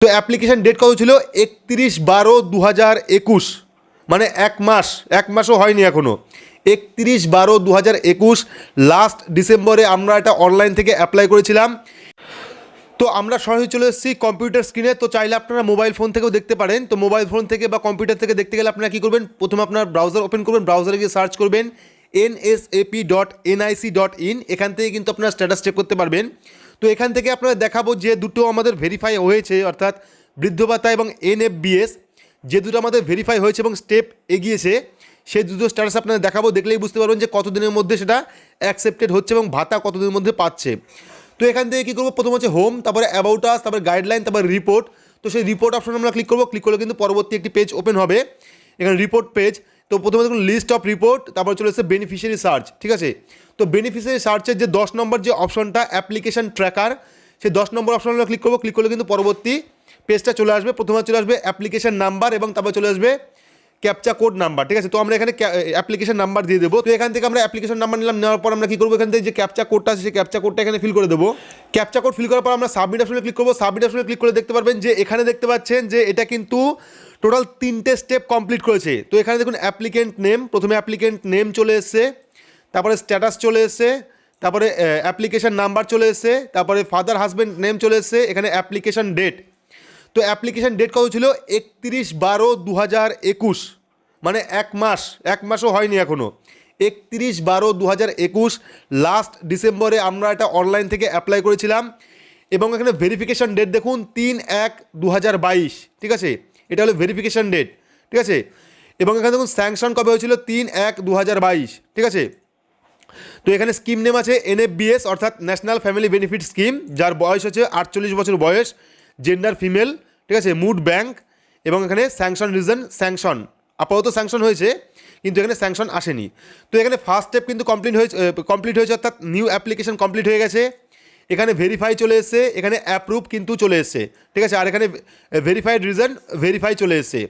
তো application date কত ছিল? একত্রিশ বারো দু হাজার একুশ। মানে এক মাস, এক মাসও হয়নি এখনও একত্রিশ বারো দু হাজার একুশ লাস্ট ডিসেম্বরে আমরা এটা অনলাইন থেকে অ্যাপ্লাই করেছিলাম। তো আমরা সরাসরি চলে এসেছি কম্পিউটার স্ক্রিনে তো চাইলে আপনারা মোবাইল ফোন থেকেও দেখতে পারেন। তো মোবাইল ফোন থেকে বা কম্পিউটার থেকে দেখতে গেলে আপনারা কী করবেন? প্রথমে আপনার ব্রাউজার ওপেন করবেন ব্রাউজারে গিয়ে সার্চ করবেন NSAP dot NIC dot in এখান থেকে কিন্তু আপনারা স্ট্যাটাস চেক করতে পারবেন। তো এখান থেকে আপনারা দেখাবো যে দুটো আমাদের ভেরিফাই হয়েছে, অর্থাৎ বৃদ্ধ ভাতা এবং এনএফবিএস যে দুটো আমাদের ভেরিফাই হয়েছে এবং স্টেপ এগিয়েছে, সেই দুটো স্ট্যাটাস আপনারা দেখাবো, দেখলেই বুঝতে পারবেন যে কতদিনের মধ্যে সেটা অ্যাকসেপ্টেড হচ্ছে এবং ভাতা কতদিনের মধ্যে পাচ্ছে। তো এখান থেকে কী করব? প্রথম হচ্ছে হোম তারপরে অ্যাবাউট আস তারপরে গাইডলাইন তারপরে রিপোর্ট তো সেই রিপোর্ট অপশন আমরা ক্লিক করব ক্লিক করলে কিন্তু পরবর্তী একটি পেজ ওপেন হবে। এখানে রিপোর্ট পেজ তো প্রথমে দেখুন লিস্ট অফ রিপোর্ট তারপর চলে এসেছে বেনিফিশিয়ারি সার্চ ঠিক আছে? তো বেনিফিশিয়ারি সার্চের যে দশ নম্বর যে অপশনটা অ্যাপ্লিকেশন ট্র্যাকার সেই দশ নম্বর অপশন আমরা ক্লিক করব ক্লিক করলে কিন্তু পরবর্তী পেজটা চলে আসবে। প্রথমে চলে আসবে অ্যাপ্লিকেশান নাম্বার এবং তারপর চলে আসবে ক্যাপচা কোড নাম্বার ঠিক আছে? তো আমরা এখানে অ্যাপ্লিকেশন নাম্বার দিয়ে দেবো। তো এখান থেকে আমরা অ্যাপ্লিকেশন নাম্বার নিলাম, নেওয়ার পর আমরা কী করব? এখান থেকে যে ক্যাপচা কোডটা আছে, সেই ক্যাপচা কোডটা এখানে ফিল করে দেবো। ক্যাপচা কোড ফিল করার পর আমরা সাবমিট অপশনে ক্লিক করব। সাবমিট অপশনে ক্লিক করে দেখতে পারবেন যে, এখানে দেখতে পাচ্ছেন যে, এটা কিন্তু টোটাল তিনটে স্টেপ কমপ্লিট করেছে। তো এখানে দেখুন অ্যাপ্লিকেন্ট নেম প্রথমে অ্যাপ্লিকেন্ট নেম চলে এসছে, তারপরে স্ট্যাটাস চলে এসছে, তারপরে অ্যাপ্লিকেশান নাম্বার চলে এসছে, তারপরে ফাদার হাজব্যান্ড নেম চলে এসছে, এখানে অ্যাপ্লিকেশন ডেট তো অ্যাপ্লিকেশান ডেট কত ছিল? একত্রিশ বারো দু হাজার একুশ। মানে এক মাস, এক মাসও হয়নি এখনও একত্রিশ বারো দু হাজার একুশ লাস্ট ডিসেম্বরে আমরা এটা অনলাইন থেকে অ্যাপ্লাই করেছিলাম। এবং এখানে ভেরিফিকেশন ডেট দেখুন, তিন এক দু ঠিক আছে? এটা হলো ভেরিফিকেশন ডেট ঠিক আছে? এবং এখানে দেখুন স্যাংশন কবে হয়েছিল? তিন এক দু ঠিক আছে? তো এখানে স্কিম নেম আছে এনএফবিএস অর্থাৎ ন্যাশনাল ফ্যামিলি বেনিফিট স্কিম যার বয়স হচ্ছে আটচল্লিশ বছর বয়স জেন্ডার ফিমেল ঠিক আছে? মুড ব্যাংক এবং এখানে স্যাংশন রিজন স্যাংশন আপাতত স্যাংশন হয়েছে, কিন্তু এখানে স্যাংশন আসেনি। তো এখানে ফার্স্ট স্টেপ কিন্তু কমপ্লিট হয়েছে কমপ্লিট হয়েছে, অর্থাৎ নিউ অ্যাপ্লিকেশন কমপ্লিট হয়ে গেছে। এখানে ভেরিফাই চলে এসছে, এখানে অ্যাপ্রুভ কিন্তু চলে এসছে। ঠিক আছে, আর এখানে ভেরিফাইড রিজন ভেরিফাই চলে এসছে।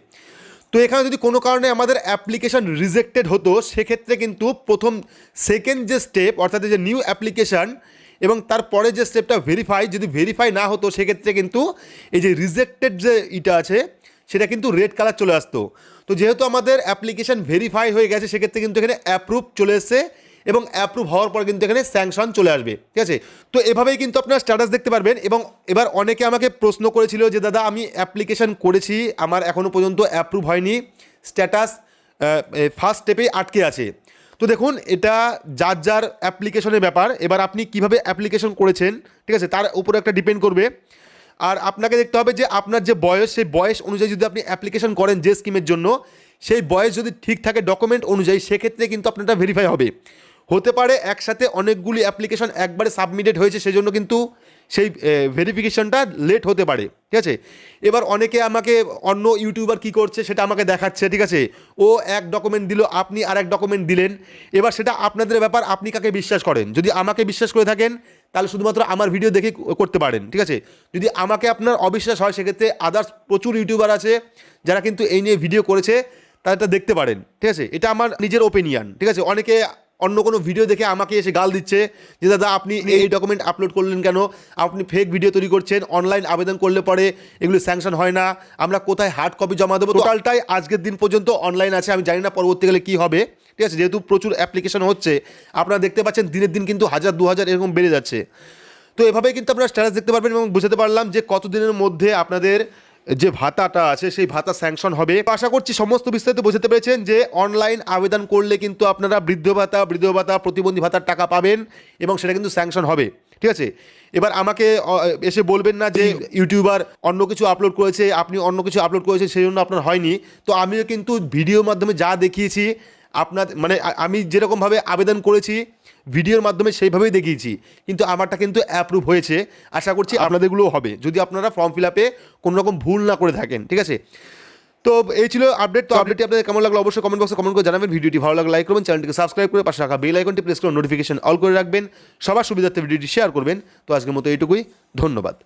তো এখানে যদি কোনো কারণে আমাদের অ্যাপ্লিকেশন রিজেক্টেড হতো, সেক্ষেত্রে কিন্তু প্রথম সেকেন্ড যে স্টেপ অর্থাৎ যে নিউ অ্যাপ্লিকেশান এবং তারপরে যে স্টেপটা ভেরিফাই যদি ভেরিফাই না হতো, সেক্ষেত্রে কিন্তু এই যে রিজেক্টেড যে ইটা আছে, সেটা কিন্তু রেড কালার চলে আসতো। তো যেহেতু আমাদের অ্যাপ্লিকেশন ভেরিফাই হয়ে গেছে, সেক্ষেত্রে কিন্তু এখানে অ্যাপ্রুভ চলে এসছে। এবং অ্যাপ্রুভ হওয়ার পর কিন্তু এখানে স্যাংশন চলে আসবে, ঠিক আছে? তো এভাবেই কিন্তু আপনারা স্ট্যাটাস দেখতে পারবেন এবং এবার অনেকে আমাকে প্রশ্ন করেছিল যে, দাদা, আমি অ্যাপ্লিকেশন করেছি, আমার এখনও পর্যন্ত অ্যাপ্রুভ হয়নি স্ট্যাটাস ফার্স্ট স্টেপেই আটকে আছে। তো দেখুন, এটা যার যার অ্যাপ্লিকেশনের ব্যাপার, এবার আপনি কীভাবে অ্যাপ্লিকেশন করেছেন, ঠিক আছে? তার উপরে একটা ডিপেন্ড করবে। আর আপনাকে দেখতে হবে যে, আপনার যে বয়স, সেই বয়স অনুযায়ী যদি আপনি অ্যাপ্লিকেশন করেন যে স্কিমের জন্য, সেই বয়স যদি ঠিক থাকে ডকুমেন্ট অনুযায়ী, সেক্ষেত্রে কিন্তু আপনারটা ভেরিফাই হবে। হতে পারে একসাথে অনেকগুলি অ্যাপ্লিকেশন একবারে সাবমিটেড হয়েছে, সেজন্য কিন্তু সেই ভেরিফিকেশনটা লেট হতে পারে, ঠিক আছে? এবার অনেকে আমাকে, অন্য ইউটিউবার কি করছে সেটা আমাকে দেখাচ্ছে, ঠিক আছে? ও এক ডকুমেন্ট দিল, আপনি আর এক ডকুমেন্ট দিলেন। এবার সেটা আপনাদের ব্যাপার, আপনি কাকে বিশ্বাস করেন? যদি আমাকে বিশ্বাস করে থাকেন, তাহলে শুধুমাত্র আমার ভিডিও দেখে করতে পারেন, ঠিক আছে? যদি আমাকে আপনার অবিশ্বাস হয়, সেক্ষেত্রে আদার্স প্রচুর ইউটিউবার আছে, যারা কিন্তু এই নিয়ে ভিডিও করেছে, তাদেরটা দেখতে পারেন, ঠিক আছে? এটা আমার নিজের ওপিনিয়ন ঠিক আছে? অনেকে অন্য কোনো ভিডিও দেখে আমাকে এসে গাল দিচ্ছে যে দাদা আপনি এই ডকুমেন্ট আপলোড করলেন কেন? আপনি ফেক ভিডিও তৈরি করছেন অনলাইন আবেদন করলে পরে এগুলো স্যাংশন হয় না। আমরা কোথায় হার্ড কপি জমা দেবো? টোটালটাই আজকের দিন পর্যন্ত অনলাইন আছে আমি জানি না পরবর্তীকালে কী হবে। ঠিক আছে যেহেতু প্রচুর অ্যাপ্লিকেশন হচ্ছে আপনারা দেখতে পাচ্ছেন দিনের দিন কিন্তু হাজার দু হাজার এরকম বেড়ে যাচ্ছে। তো এভাবেই কিন্তু আপনারা স্ট্যাটাস দেখতে পারবেন এবং বুঝতে পারলাম যে কতদিনের মধ্যে আপনাদের যে ভাতাটা আছে, সেই ভাতা স্যাংশন হবে। আশা করছি সমস্ত বিস্তারিত বোঝাতে পেরেছেন যে অনলাইন আবেদন করলে কিন্তু আপনারা বৃদ্ধ ভাতা বৃদ্ধ ভাতা, প্রতিবন্ধী ভাতার টাকা পাবেন এবং সেটা কিন্তু স্যাংশন হবে। ঠিক আছে? এবার আমাকে এসে বলবেন না যে ইউটিউবার অন্য কিছু আপলোড করেছে, আপনি অন্য কিছু আপলোড করেছেন, সেই জন্য আপনার হয়নি। তো আমিও কিন্তু ভিডিওর মাধ্যমে যা দেখিয়েছি, আপনার মানে আমি যেরকমভাবে আবেদন করেছি ভিডিওর মাধ্যমে সেইভাবেই দেখিয়েছি। কিন্তু আমারটা কিন্তু অ্যাপ্রুভ হয়েছে। আশা করছি আপনাদেরগুলোও হবে। যদি আপনারা ফর্ম ফিল আপে কোনো রকম ভুল না করে থাকেন ঠিক আছে? তো এই ছিল আপডেট তো আপডেটটি আপনাদের কেমন লাগল অবশ্যই কমেন্ট বক্সে কমেন্ট করে জানাবেন। ভিডিওটি ভালো লাগলে লাইক করবেন চ্যানেলটিকে সাবস্ক্রাইব করে পাশে রাখা বেল আইকনটি প্রেস করে নোটিফিকেশন অল করে রাখবেন। সবার সুবিধার্থে ভিডিওটি শেয়ার করবেন। তো আজকের মতো এইটুকুই। ধন্যবাদ।